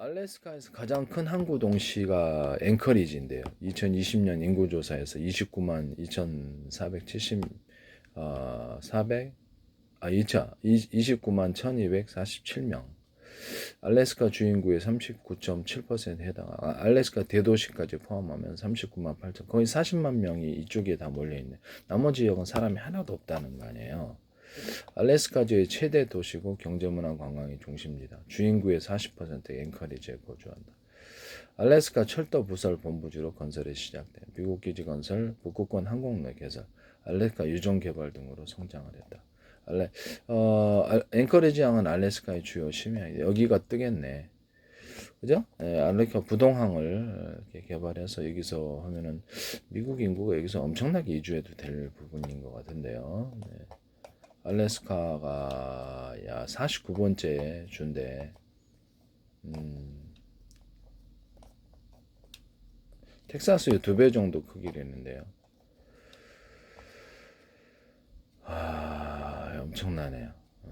알래스카에서 가장 큰 항구 동시가 앵커리지인데요. 2020년 인구 조사에서 29만 2,470 어, 400 아, 2차 29만 1,247명. 알래스카 주인구의 39.7%에 해당. 아, 알래스카 대도시까지 포함하면 39만 8천. 거의 40만 명이 이쪽에 다 몰려 있네. 나머지 지역은 사람이 하나도 없다는 거 아니에요. 알래스카주의 최대 도시고 경제문화 관광의 중심지다. 주인구의 40% 앵커리지에 거주한다. 알래스카 철도 부설 본부지로 건설이 시작돼 미국 기지 건설, 북극권 항공로 개설, 알래스카 유전 개발 등으로 성장을 했다. 알레 어 알- 앵커리지 항은 알래스카의 주요 심해야 여기가 뜨겠네. 그죠? 예, 알래스카 부동항을 개발해서 여기서 하면은 미국 인구가 여기서 엄청나게 이주해도 될 부분인 것 같은데요. 네. 알래스카가 야 49번째 주인데 음, 텍사스의 두 배 정도 크기라는데요. 아 엄청나네요. 어,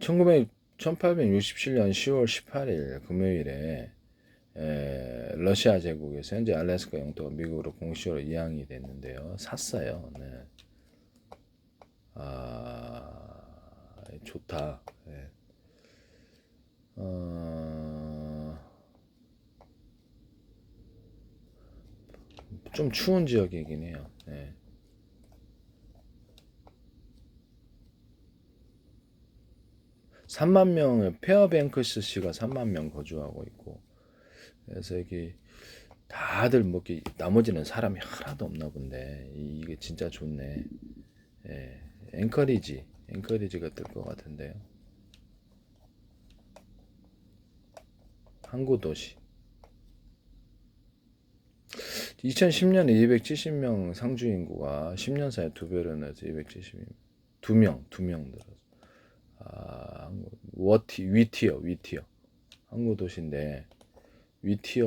1900, 1867년 10월 18일 금요일에 에, 러시아 제국에서 현재 알래스카 영토가 미국으로 공식으로 이양이 됐는데요. 샀어요. 네. 아, 좋다. 네. 어, 좀 추운 지역이긴 해요. 네. 삼만 명의 페어뱅크스 씨가 3만 명 거주하고 있고 그래서 여기 다들 뭐 이렇게 나머지는 사람이 하나도 없나 본데 이- 이게 진짜 좋네. 예, 앵커리지, 앵커리지가 뜰 것 같은데요. 항구 도시. 2010년에 270명 상주 인구가 10년 사이에 두 배로 늘어서 270명. 두 명, 두 명 늘어서. 아, 워티, 위티어, 위티어. 항구 도시인데 위티어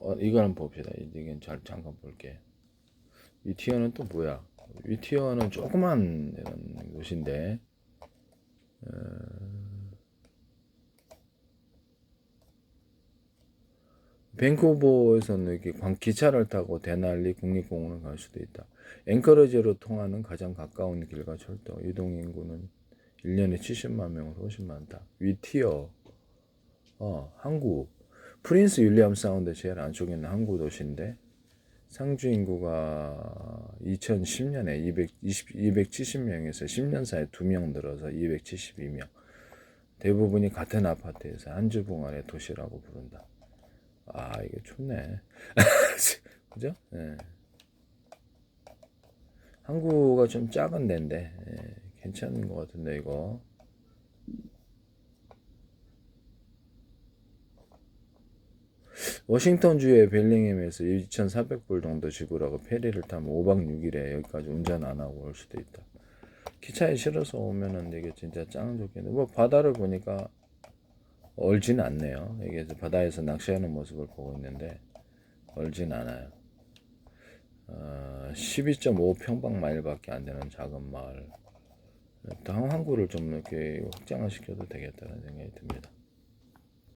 어, 이거 한번 봅시다. 이게 잘 잠깐 볼게. 위티어는 또 뭐야? 위티어는 조그만 이런 곳인데 어, 밴쿠버에서는 이렇게 광- 기차를 타고 데날리 국립공원을 갈 수도 있다. 앵커러지로 통하는 가장 가까운 길과 철도. 이동 인구는 1년에 70만 명으로 훨씬 많다. 위티어 어, 항구 프린스 윌리엄 사운드 제일 안쪽에 있는 항구 도시인데 상주 인구가 2010년에 220, 270명에서 10년 사이에 2명 늘어서 272명. 대부분이 같은 아파트에서 한 주봉 아래 도시라고 부른다. 아, 이게 좋네. 그죠? 예. 항구가 좀 작은 데인데, 예, 괜찮은 것 같은데, 이거. 워싱턴주의 벨링햄에서 2,400불 정도 지불하고 페리를 타면 5박 6일에 여기까지 운전 안 하고 올 수도 있다. 기차에 실어서 오면은 이게 진짜 짱 좋겠는데 뭐 바다를 보니까 얼진 않네요. 이게 바다에서 낚시하는 모습을 보고 있는데 얼진 않아요. 어, 12.5 평방 마일밖에 안 되는 작은 마을. 또 항구를 좀 이렇게 확장을 시켜도 되겠다는 생각이 듭니다.